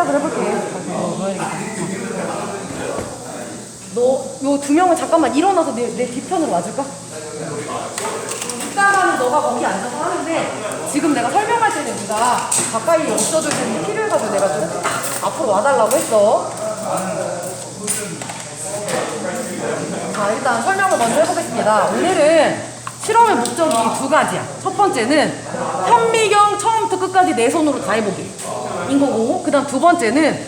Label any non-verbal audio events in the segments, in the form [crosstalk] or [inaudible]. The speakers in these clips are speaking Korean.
시작을 해볼게. 너, 요 두 명은 잠깐만 일어나서 내, 내 뒤편으로 와줄까? 이따가는 너가 거기 앉아서 하는데 지금 내가 설명할 때는 네가 가까이 없어줄 때는 필요해가지고 내가 좀 앞으로 와달라고 했어. 자, 일단 설명을 먼저 해보겠습니다. 오늘은 실험의 목적이 두 가지야. 첫 번째는 현미경 처음부터 끝까지 내 손으로 다 해보기. 인 거고, 그 다음 두 번째는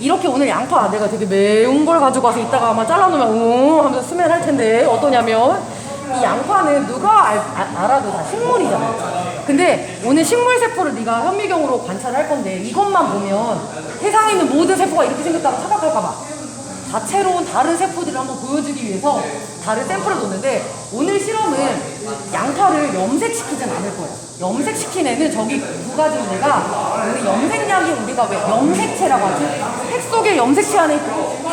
이렇게 오늘 양파 내가 되게 매운 걸 가지고 와서 이따가 아마 잘라놓으면 응 하면서 스멜 할 텐데 어떠냐면 이 양파는 누가 알, 아, 알아도 다 식물이잖아. 근데 오늘 식물 세포를 네가 현미경으로 관찰할 건데 이것만 보면 세상에 있는 모든 세포가 이렇게 생겼다고 착각할까 봐 다채로운 다른 세포들을 한번 보여주기 위해서 다른 샘플을 뒀는데 오늘 실험은 양파를 염색시키진 않을 거예요. 염색시킨 애는 저기 두 가지 내가 우리 염색약이 우리가 왜 염색체라고 하지? 색 속에 염색체 안에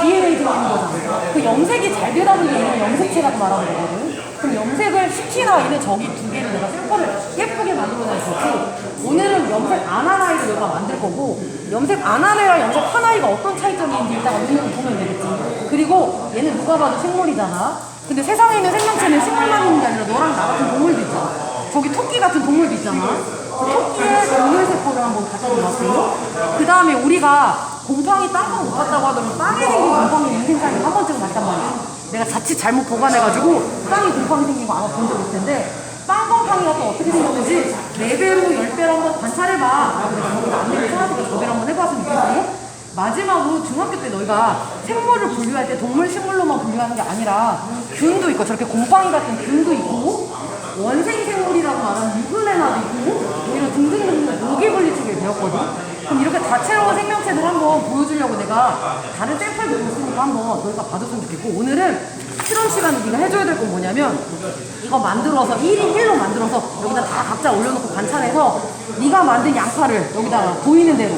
DNA 들어있는 거잖아. 그 염색이 잘 되다 보니 얘는 염색체라고 말하는 거거든. 그럼 염색을 시킨 아이는 저기 두 개를 내가 샘플을 예쁘게 만들어낼 거고 오늘은 염색 안 한 아이를 내가 만들 거고 염색 안 한 애랑 염색 한 아이가 어떤 차이점이 있는지 이따가 눈으로 보면 되겠지. 그리고 얘는 누가 봐도 생물이잖아. 근데 세상에 있는 생명체는 식물만 있는 게 아니라 너랑 나 같은 동물도 있잖아. 저기 토끼 같은 동물도 있잖아. 그 토끼의 동물 세포를 한번 놓았고 그 다음에 우리가 곰팡이 땅콩 못 갔다고 하더니 빵에 생긴 곰팡이 인생사에 한 번쯤 봤단 말이야. 내가 자칫 잘못 보관해가지고 빵이 곰팡이 생긴 거 아마 본 적 있을 텐데 빵 곰팡이가 또 어떻게 생겼는지 네 배로 열 배로 한번 관찰해봐. 그래서 안 되면 사람들이 저배로 한번 해봤으면 좋겠고 마지막으로 중학교 때 너희가 생물을 분류할 때 동물 식물로만 분류하는 게 아니라 균도 있고 저렇게 곰팡이 같은 균도 있고 원생 생물이라고 말하는 유글레나도 있고 뭐 이런 등등등등 모기 분리치기를 배웠거든. 그럼 이렇게 다채로운 생명체들 한번 보여주려고 내가 다른 샘플도 줬으니까 한번 너희가 봐줬으면 좋겠고 오늘은 실험 시간에 네가 해줘야 될 건 뭐냐면 이거 만들어서 1인 1로 만들어서 여기다 다 각자 올려놓고 관찰해서 네가 만든 양파를 여기다가 보이는 대로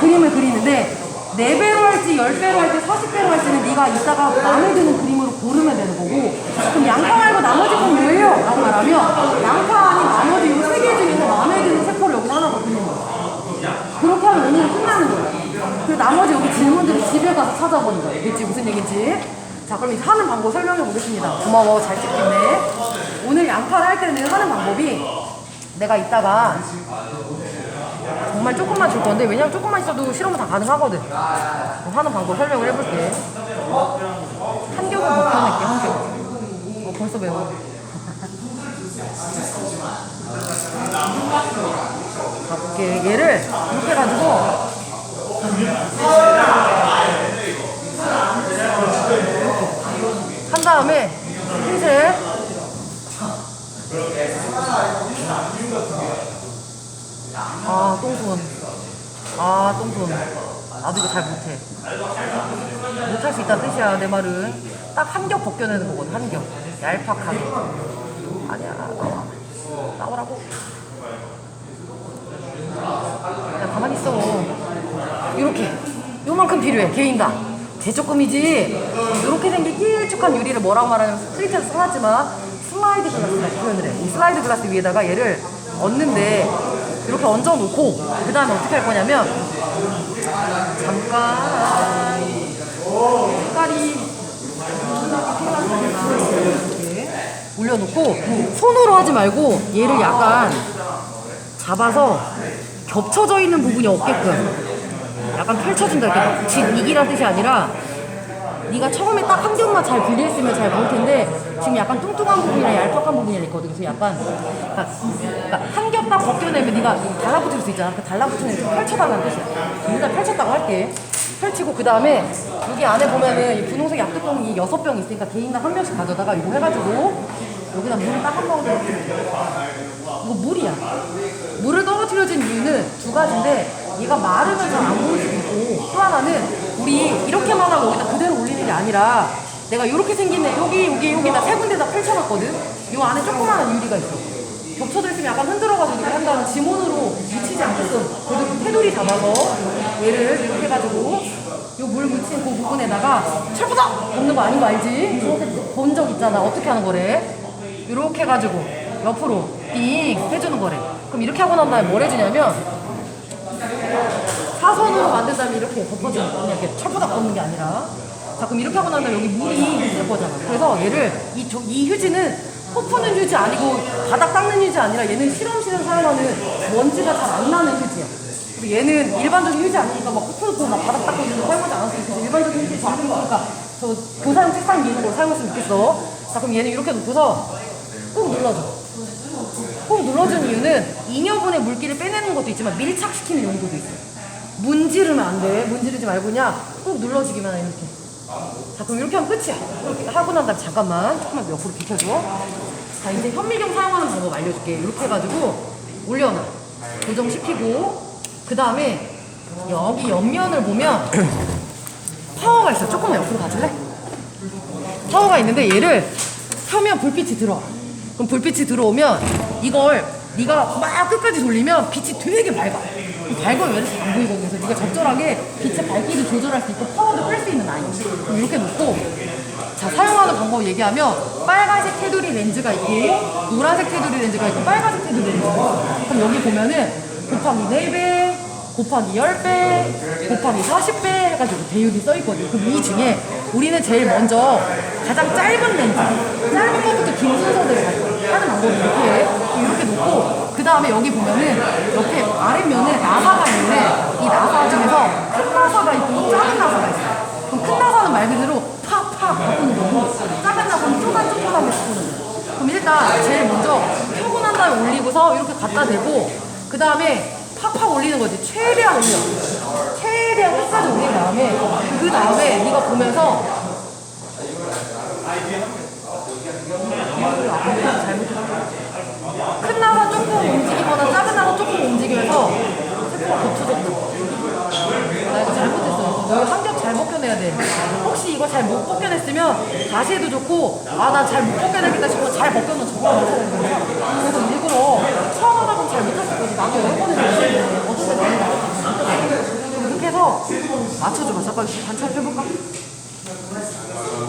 그림을 그리는데 4배로 할지 10배로 할지 40배로 할지는 네가 이따가 마음에 드는 그림으로 고르면 되는 거고 그럼 양파 말고 나머지 건 뭐예요? 라고 말하면 양파 아닌 나머지 이세개 중에서 마음에 드는 세포를 여기다 하나 더 그리는 거야 그렇게 하면 오늘은 끝나는 거야. 그 나머지 여기 질문들을 집에 가서 찾아보는 거야. 알겠지? 무슨 얘기인지. 자, 그럼 이제 하는 방법 설명해 보겠습니다. 고마워. 잘 찍겠네. 오늘 양파를 할 때는 하는 방법이 내가 이따가 정말 조금만 줄 건데 왜냐면 조금만 있어도 실험은 다 가능하거든. 그럼 하는 방법 설명을 해볼게. 한 겹은 벗겨낼게, 한 겹. 어, 벌써 매워. [laughs] 가볼게. 얘를 이렇게 해가지고 한 다음에 흰색 아 똥손 아 똥손. 나도 이거 잘 못해. 못할 수 있다는 뜻이야 내 말은. 딱 한 겹 벗겨내는 거거든 한겹. 얄팍하게. 아니야. 나와 나오라고. 야 가만히 있어. 이렇게. 요만큼 필요해 개인당 제조금이지. 이렇게 생긴 길쭉한 유리를 뭐라고 말하냐면 스트리트에서 써놨지만 슬라이드 글라스라고 표현을 해이 슬라이드 글라스 위에다가 얘를 얹는데 이렇게 얹어놓고 그 다음에 어떻게 할 거냐면 잠깐 색깔이 이렇게 올려놓고 손으로 하지 말고 얘를 약간 잡아서 겹쳐져 있는 부분이 없게끔 약간 펼쳐진다 이렇게 진 이기란 뜻이 아니라 네가 처음에 딱 한 겹만 잘 분리했으면 잘 보일 텐데 지금 약간 뚱뚱한 부분이랑 얄팍한 부분이 있거든. 그래서 약간 그러니까, 그러니까 한 겹 딱 벗겨내면 네가 달라붙을 수 있잖아. 그 달라붙는 게 펼쳐달라는 뜻이야. 일단 펼쳤다고 할게. 펼치고 그 다음에 여기 안에 보면은 이 분홍색 약뚜껑이 여섯 병 있으니까 개인당 한 명씩 가져다가 이거 해가지고 여기다 물을 딱 한 방울 이거 물이야. 물을 떨어뜨려진 이유는 두 가지인데 얘가 마르면 잘안수도 있고 또 하나는 우리 이렇게만 하고 여기다 그대로 올리는 게 아니라 내가 이렇게 생긴 애 여기 여기 여기다 세 군데다 펼쳐놨거든. 이 안에 조그마한 유리가 있어. 겹쳐져 있으면 약간 흔들어가지고 이렇게 한 다음에 지문으로 미치지 않게끔 그래도 테두리 잡아서 얘를 이렇게 해가지고 요 물 묻힌 그 부분에다가 철부석 걷는 거 아닌 거 알지? 본 적 있잖아. 어떻게 하는 거래? 이렇게 해가지고 옆으로 띵 해주는 거래. 그럼 이렇게 하고 난 다음에 뭘 해주냐면 사선으로 만든 다음에 이렇게 덮어주는 거야. 이렇게 철부닥 덮는 게 아니라. 자, 그럼 이렇게 하고 난 다음에 여기 물이 있을 거잖아. 그래서 얘를, 이, 저- 이 휴지는 코 푸는 휴지 아니고 바닥 닦는 휴지 아니라 얘는 실험실에서 사용하는 먼지가 잘 안 나는 휴지야. 그리고 얘는 일반적인 휴지 아니니까 막코 풀고 막 바닥 닦고 이런 거 사용하지 수 있어. 일반적인 휴지 작은 거니까 저 교사용 책상 위에 걸 사용했으면 좋겠어. 자, 그럼 얘는 이렇게 놓고서 꾹 눌러줘. 꾹 눌러준 이유는 잉여분의 물기를 빼내는 것도 있지만 밀착시키는 용도도 있어요. 문지르면 안 돼. 문지르지 말고 그냥 꾹 눌러주기만 해, 이렇게. 자, 그럼 이렇게 하면 끝이야. 이렇게 하고 난 다음에 잠깐만 조금만 옆으로 비켜줘. 자, 이제 현미경 사용하는 방법 알려줄게. 이렇게 해가지고 올려놔. 고정시키고 그 다음에 여기 옆면을 보면 [clears throat] 파워가 있어. 조금만 옆으로 가줄래? 파워가 있는데 얘를 켜면 불빛이 들어와. 그럼 불빛이 들어오면 이걸 네가 막 끝까지 돌리면 빛이 되게 밝아. 그럼 밝으면 얘를 잘안 보이거든. 그래서 네가 적절하게 빛의 밝기를 조절할 수 있고 파워도 끌 수 있는 아이. 그럼 이렇게 놓고 자 사용하는 방법 얘기하면 빨간색 테두리 렌즈가 있고 노란색 테두리 렌즈가 있고 빨간색 테두리 렌즈가 있어. 그럼 여기 보면은 곱하기 4배, 곱하기 10배, 곱하기 40배 해가지고 대율이 써있거든. 그럼 이 중에 우리는 제일 먼저 가장 짧은 렌즈, 짧은 것부터 긴 순서대로. 하는 방법이 이렇게 해. 이렇게 놓고, 그 다음에 여기 보면은 옆에 아랫면에 나사가 있는데 이 나사 중에서 큰 나사가 있고 작은 나사가 있어. 그럼 큰 나사는 말 그대로 팍팍 바꾸는 거고, 작은 나사는 쪼간쪼간하게 바꾸는 거야. 그럼 일단 제일 먼저 펴고 난 다음에 올리고서 이렇게 갖다 대고 그 다음에 팍팍 올리는 거지 최대한 올려 최대한 끝까지 올린 다음에 그 다음에 네가 보면서 큰 나사 조금 움직이거나 작은 나사 조금 움직이면서 세포가 겹쳐졌다 나 이거 잘못했어. 너한겹잘 벗겨내야 돼. 혹시 이거 잘 못 벗겨냈으면 다시 해도 좋고, 아, 나 잘 못 벗겨내겠다 싶으면 잘 벗겨놓은 저거 못해야 되는 거야. 그래서 일부러 처음 하다 보면 잘 못할 수 있거든. 나도 여러 번 했는데, 어떻게 되는지 이렇게 해서 맞춰줘봐. 잠깐 관찰 해볼까?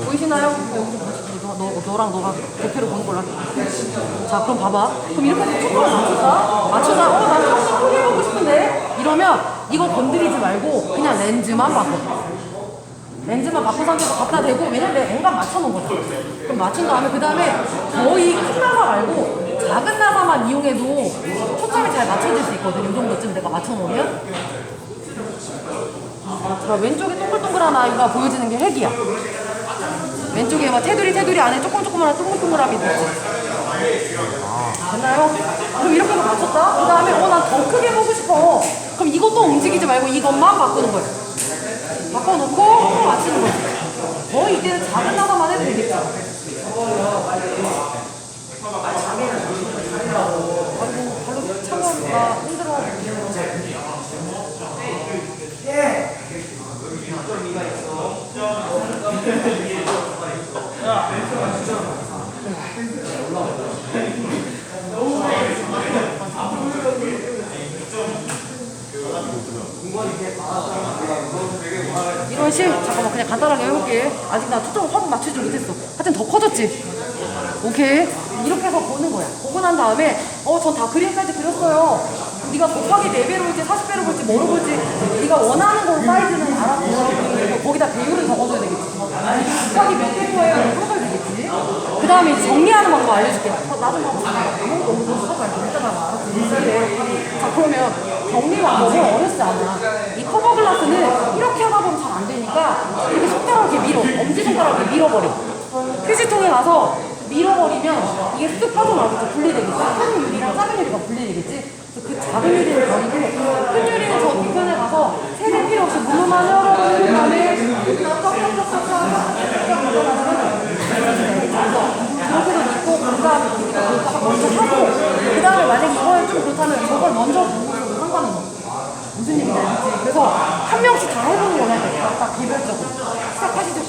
보이시나요? 너, 너, 너랑 너가 대표로 보는 걸로 할게. 자, 그럼 봐봐. 그럼 이렇게 해서 초점을 맞추자. 맞추자. 어, 나 조금 크게 해보고 싶은데? 이러면 이거 건드리지 말고 그냥 렌즈만 바꿔. 렌즈만 바꾼 상태에서 갖다 대고 왜냐면 내가 앵간 맞춰놓은 거잖아. 그럼 맞춘 다음에 그 다음에 거의 큰 나사 말고 작은 나사만 이용해도 초점이 잘 맞춰질 수 있거든. 이 정도쯤 내가 맞춰놓으면. 자, 왼쪽에 동글동글한 아이가 보여지는 게 핵이야. 왼쪽에 막 테두리 테두리 안에 조금 조금한 동글동글함이 있지. 됐나요? 그럼 이렇게 해서 맞췄다? 그 다음에 어, 난더 크게 보고 싶어. 그럼 이것도 움직이지 말고 이것만 바꾸는 거예요. 바꿔놓고 또 맞추는 거지. 거의 이때는 작은 나사만 해도 되겠죠. 아이고, 발로 차가우니까 힘들어. 이런 식 잠깐만 그냥 간단하게 해볼게. 아직 나 초점을 확 맞추지 못했어. 하여튼 더 커졌지? 오케이. 이렇게 해서 보는 거야. 보고 난 다음에 어 전 다 그림까지 그렸어요. 네가 곱하기 4배로 볼지 40배로 볼지 뭐로 볼지 네가 원하는 거 사이즈는 알아서 거기다 배율을 적어줘야 되겠지. 곱하기 몇 배 거예요 이렇게 되겠지? 그 다음에 정리하는 방법 알려줄게. 어, 나좀 봐봐. 없는 거 써봐 이따가 알아서 있어야 자 그러면 정리 방법은 어렵지 않아 이 커버 글라스는 이렇게 하다 보면 잘 안 되니까 이렇게 이렇게 밀어 엄지손가락을 이렇게 밀어버려. 휴지통에 가서 밀어버리면 이게 쓱 빠져나와서 분리되겠지? 큰 유리랑 작은 유리가 분리되겠지? 그 작은 유리를 버리고 큰 유리는 저 뒤편에 가서 세대 필요 없이 물로만 열어버린 다음에 쫙쫙쫙쫙쫙 그렇게 해서 넣고 그 다음에 먼저 하고 그 다음에 만약에 이거는 좀 그렇다면 저걸 먼저 보고 무슨 얘기인지? 그래서 한 명씩 다 해보는 거야 딱 개별적으로. 시작하시죠